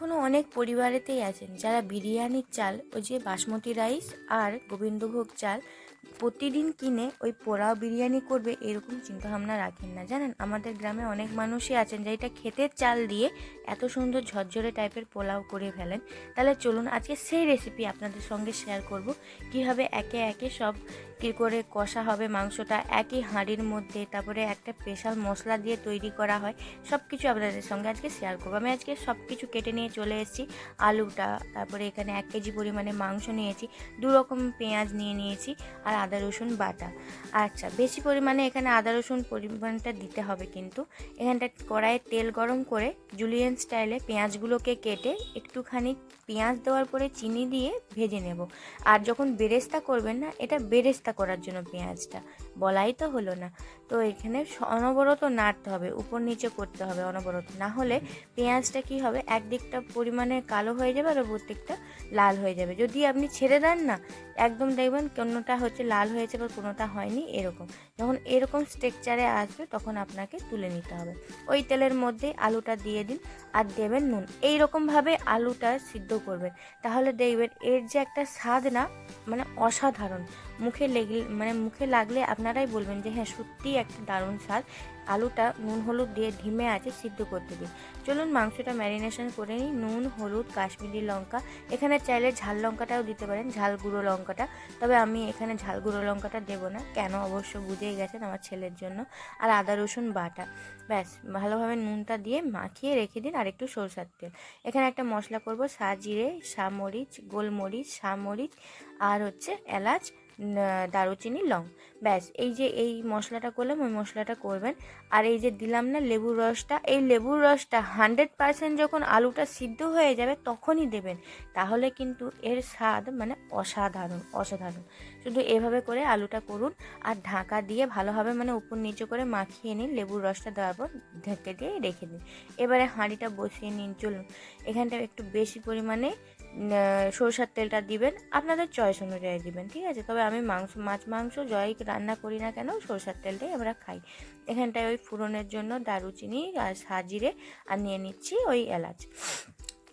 এখনও অনেক পরিবারেতেই আছেন। যারা বিরিয়ানির চাল, ওই যে বাসমতি রাইস আর গোবিন্দভোগ চাল প্রতিদিন কিনে ওই পোড়াও বিরিয়ানি করবে, এরকম চিন্তাভাবনা রাখেন না। জানেন, আমাদের গ্রামে অনেক মানুষই আছেন যে এটা ক্ষেতের চাল দিয়ে এত সুন্দর ঝরঝরে টাইপের পোলাও করে ফেলেন। তাহলে চলুন আজকে সেই রেসিপি আপনাদের সঙ্গে শেয়ার করব। কীভাবে একে একে সব কী করে কষা হবে মাংসটা, একই হাঁড়ির মধ্যে, তারপরে একটা স্পেশাল মশলা দিয়ে তৈরি করা হয় সব কিছু আপনাদের সঙ্গে আজকে শেয়ার করব। আমি আজকে সব কিছু কেটে নিয়ে চলে এসেছি, আলুটা, তারপরে এখানে এক কেজি পরিমাণে মাংস নিয়েছি দু রকম পেঁয়াজ নিয়ে নিয়েছি আর আদা, রসুন, বাটা। আচ্ছা বেশি পরিমাণে এখানে আদা, রসুন পরিমাণটা দিতে হবে কিন্তু। এখানটা কড়াইয়ে তেল গরম করে জুলিয়ান স্টাইলে পেঁয়াজগুলোকে কেটে একটুখানি পেঁয়াজ দেওয়ার পরে চিনি দিয়ে ভেজে নেব। আর যখন বেরেস্তা করবেন না, এটা বেরেস্তা করার জন্য পেঁয়াজটা। বলাই তো হলো না। তো এখানে অনবরত নাড়তে হবে, উপর নিচে করতে হবে অনবরত। না হলে পেঁয়াজটা কি হবে, একদিকটা পরিমাণে কালো হয়ে যাবে আর ওপর দিকটা লাল হয়ে যাবে। যদি আপনি ছেড়ে দেন না, একদম দেখবেন কোনোটা হচ্ছে লাল হয়েছে বা কোনোটা হয়নি, এরকম। যখন এরকম স্ট্রেকচারে আসবে, তখন আপনাকে তুলে নিতে হবে। ওই তেলের মধ্যে আলুটা দিয়ে দিন আর দেবেন নুন। এই রকমভাবে আলুটা সিদ্ধ করবেন। তাহলে দেখবেন এর যে একটা স্বাদ না মানে অসাধারণ। মুখে লেগলে মানে মুখে লাগলে আপনারাই বলবেন যে হ্যাঁ সত্যিই একটা দারুণ স্বাদ। আলুটা নুন, হলুদ দিয়ে ধিমে আছে, সিদ্ধ করতে দিন। চলুন মাংসটা ম্যারিনেশন করে নিই। নুন, হলুদ, কাশ্মীরি লঙ্কা। এখানে চাইলে ঝাল লঙ্কাটাও দিতে পারেন, ঝাল গুঁড়ো লঙ্কাটা। তবে আমি এখানে ঝাল গুঁড়ো লঙ্কাটা দেবো না, কেন অবশ্য বুঝেই গেছেন আমার ছেলের জন্য। আর আদা, রসুন, বাটা। ব্যাস, ভালোভাবে নুনটা দিয়ে মাখিয়ে রেখে দিন আর একটু সরষার তেল। এখানে একটা মশলা করব সা জিরে সামরিচ, গোলমরিচ, সামরিচ, আর হচ্ছে এলাচ দারুচিনি, লং। ব্যাস, এই যে এই মশলাটা করলাম, ওই মশলাটা করবেন। আর এই যে দিলাম না লেবুর রসটা, এই লেবুর রসটা হান্ড্রেড পার্সেন্ট যখন আলুটা সিদ্ধ হয়ে যাবে তখনই দেবেন। তাহলে কিন্তু এর স্বাদ মানে অসাধারণ অসাধারণ। শুধু এভাবে করে আলুটা করুন আর ঢাকা দিয়ে ভালোভাবে মানে উপর নিচে করে মাখিয়ে নিন, লেবুর রসটা দেওয়ার পর ঢেকে দিয়ে রেখে দিন। এবারে হাঁড়িটা বসিয়ে নিন, চলুন। এখানটা একটু বেশি পরিমাণে সরষার তেলটা দিবেন, আপনাদের চয়েস অনুযায়ী দিবেন, ঠিক আছে? তবে আমি মাংস, মাছ মাংস জয় রান্না করি না কেন, সরষার তেলটাই আমরা খাই। এখানটায় ওই ফোড়নের জন্য দারুচিনি আর সাজিরে আর নিয়ে নিচ্ছি ওই এলাচ।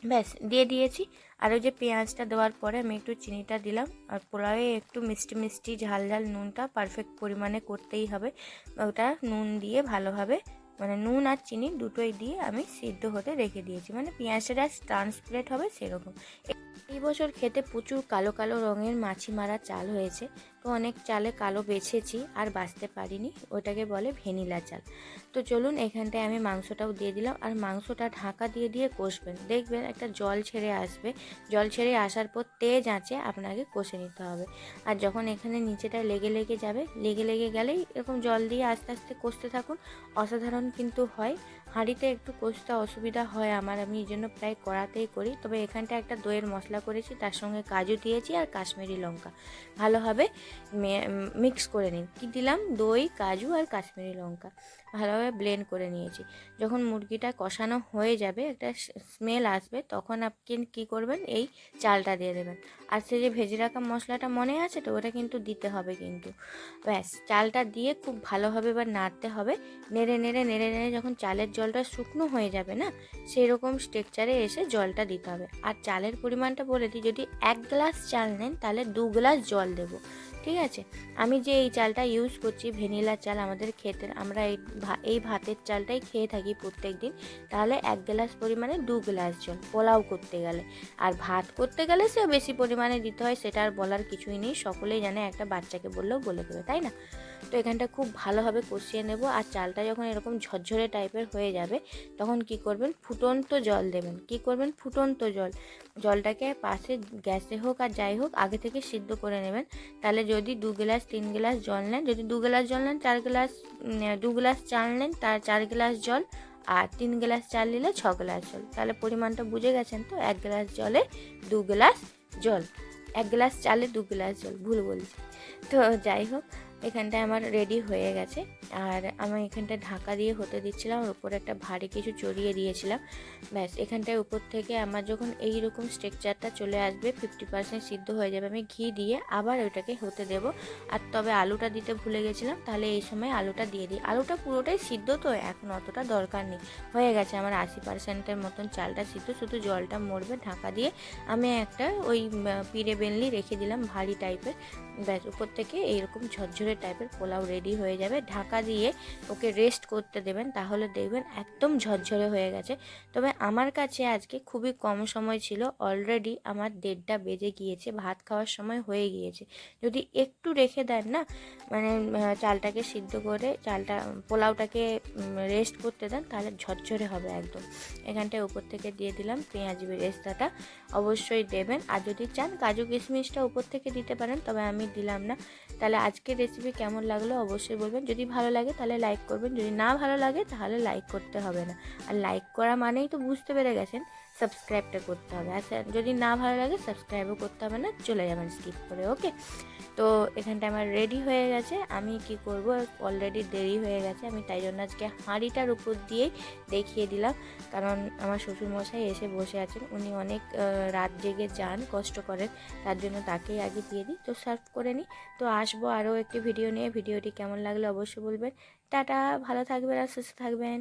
ব্যাস, দিয়ে দিয়েছি। আর ওই যে পেঁয়াজটা দেওয়ার পরে আমি একটু চিনিটা দিলাম, আর পোলাওয়ে একটু মিষ্টি মিষ্টি ঝাল ঝাল নুনটা পারফেক্ট পরিমাণে করতেই হবে। ওটা নুন দিয়ে ভালোভাবে মানে নুন আর চিনি দুটোই দিয়ে আমি সিদ্ধ হতে রেখে দিয়েছি। মানে পেঁয়াজটা ট্রান্সপ্লেট হবে সেরকম। এই বছর খেতে প্রচুর কালো কালো রঙের মাছি মারা চাল হয়েছে। তো অনেক চালে কালো বেছেছি আর বাঁচতে পারিনি, ওটাকে বলে ভেনিলা চাল। তো চলুন এখানটায় আমি মাংসটাও দিয়ে দিলাম আর মাংসটা ঢাকা দিয়ে দিয়ে কষবেন। দেখবেন একটা জল ছেড়ে আসবে। জল ছেড়ে আসার পর তেজ আঁচে আপনাকে কষে নিতে হবে। আর যখন এখানে নিচেটা লেগে লেগে যাবে, লেগে লেগে গেলেই এরকম জল দিয়ে আস্তে আস্তে কষতে থাকুন। অসাধারণ কিন্তু হয়। হাঁড়িতে একটু কষতে অসুবিধা হয় আমার, আমি এই জন্য প্রায় কড়াতেই করি। তবে এখানটা একটা দইয়ের মশলা করেছি, তার সঙ্গে কাজু দিয়েছি আর কাশ্মীরি লঙ্কা। ভালোভাবে মিক্স করে নিন। কি দিলাম? দই, কাজু আর কাশ্মীরি লঙ্কা। ভালোভাবে ব্লেন্ড করে নিয়েছি। যখন মুরগিটা কষানো হয়ে যাবে, একটা স্মেল আসবে, তখন আপনি কী করবেন? এই চালটা দিয়ে দেবেন। আর সে যে ভেজে রাখা মশলাটা মনে আছে তো, ওটা কিন্তু দিতে হবে কিন্তু। ব্যাস, চালটা দিয়ে খুব ভালোভাবে এবার নাড়তে হবে। নেড়ে নেড়ে নেড়ে নেড়ে যখন চালের জলটা শুকনো হয়ে যাবে না সেই রকম স্ট্রেকচারে এসে জলটা দিতে হবে। আর চালের পরিমাণটা বলে দিই, যদি এক গ্লাস চাল নেন তাহলে দু গ্লাস জল দেবো। ঠিক আছে? আমি যে এই চালটা ইউজ করছি, ভ্যানিলা চাল আমাদের খেতে আমরা এই এই ভাতের চালটাই খেয়ে থাকি প্রত্যেক দিন তাহলে এক গ্লাস পরিমাণে দু গ্লাস জল পোলাও করতে গেলে। আর ভাত করতে গেলে সে বেশি পরিমাণে দিতে হয়, সেটা আর বলার কিছুই নেই। সকলেই জানে, একটা বাচ্চাকে বললেও বলে দেবে, তাই না? তো এখানটা খুব ভালোভাবে কষিয়ে নেব। আর চালটা যখন এরকম ঝরঝরে টাইপের হয়ে যাবে, তখন কি করবেন? ফুটন্ত জল দেবেন। কি করবেন? ফুটন্ত জল। জলটাকে পাশে গ্যাসে হোক আর যাই হোক, আগে থেকে সিদ্ধ করে নেবেন। তাহলে যদি দু গ্লাস, তিন গ্লাস জল নেন, যদি দু গ্লাস জল নেন, চার গ্লাস দু গ্লাস চাল নেন, তার চার গ্লাস জল আর তিন গ্লাস চাল নিলে ছ গ্লাস জল। তাহলে পরিমাণটা বুঝে গেছেন তো? এক গ্লাস জলে দু গ্লাস জল। এক গ্লাস চালে দু গ্লাস জল। ভুল বলছি। তো যাই হোক এখানটায় আমার রেডি হয়ে গেছে। আর আমি এখানটায় ঢাকা দিয়ে হতে দিচ্ছিলাম, ওর উপরে একটা ভারী কিছু চড়িয়ে দিয়েছিলাম। ব্যাস, এখানটায় উপর থেকে আমার যখন এই রকম স্ট্রাকচারটা চলে আসবে ফিফটি পার্সেন্ট সিদ্ধ হয়ে যাবে, আমি ঘি দিয়ে আবার ওইটাকে হতে দেব। আর তবে আলুটা দিতে ভুলে গেছিলাম, তাহলে এই সময় আলুটা দিয়ে দিই। আলুটা পুরোটাই সিদ্ধ তো, এখন অতটা দরকার নেই। হয়ে গেছে আমার আশি পার্সেন্টের মতন চালটা সিদ্ধ, শুধু জলটা মরবে ঢাকা দিয়ে। আমি একটা ওই পিড়ে বেনলি রেখে দিলাম ভারী টাইপের ব্যাস, উপর থেকে এইরকম ঝরঝরে টাইপের পোলাও রেডি হয়ে যাবে। ঢাকা দিয়ে ওকে রেস্ট করতে দেবেন, তাহলে দেখবেন একদম ঝরঝরে হয়ে গেছে। তবে আমার কাছে আজকে খুবই কম সময় ছিল অলরেডি আমার দেড়টা বেজে গিয়েছে, ভাত খাওয়ার সময় হয়ে গিয়েছে। যদি একটু রেখে দেন না মানে চালটাকে সিদ্ধ করে, চালটা, পোলাওটাকে রেস্ট করতে দেন, তাহলে ঝরঝরে হবে একদম। এখানটায় উপর থেকে দিয়ে দিলাম পেঁয়াজ বেরেস্তাটা, অবশ্যই দেবেন। আর যদি চান কাজু কিশমিশটা উপর থেকে দিতে পারেন, তবে আমি দিলাম না। তাহলে আজকে রেসিপি কেমন লাগল অবশ্যই বলবেন। যদি ভালো লাগে তাহলে লাইক করবেন। যদি না ভালো লাগে তাহলে লাইক করতে হবে না। আর লাইক করা মানেই তো বুঝতে পেরে গেছেন। সাবস্ক্রাইবটা করতে হবে। আর যদি না ভালো লাগে, সাবস্ক্রাইবও করতে হবে না, চলে যাবেন স্কিপ করে ওকে তো এখানটা আমার রেডি হয়ে গেছে। আমি কি করব? অলরেডি দেরি হয়ে গেছে। আমি তাই জন্য আজকে হাঁড়িটার উপর দিয়েই দেখিয়ে দিলাম। কারণ আমার শ্বশুরমশাই এসে বসে আছেন। উনি অনেক রাত জেগে যান, কষ্ট করেন। তার জন্য তাকেই আগে দিয়ে দিই। তো সার্ভ করে নিই তো আসব আরও একটি ভিডিও নিয়ে। ভিডিওটি কেমন লাগল অবশ্যই বলবেন। টাটা, ভালো থাকবেন আর সুস্থ থাকবেন।